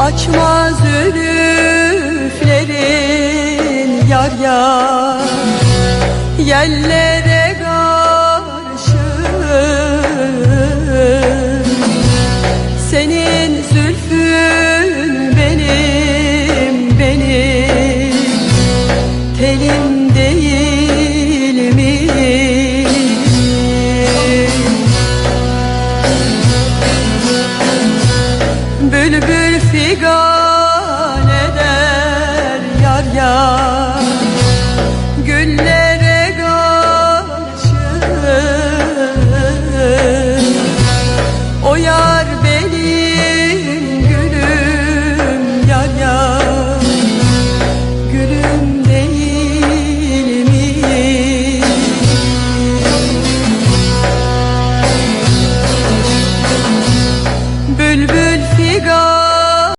Açma zülüflerin yar yar Yellere karşı Senin zülfün benim benim Telim değil mi? Bülbül figan eder yar yar. Günlere karşı O yar benim gülüm yar yar. Gülüm değil mi? Bülbül figan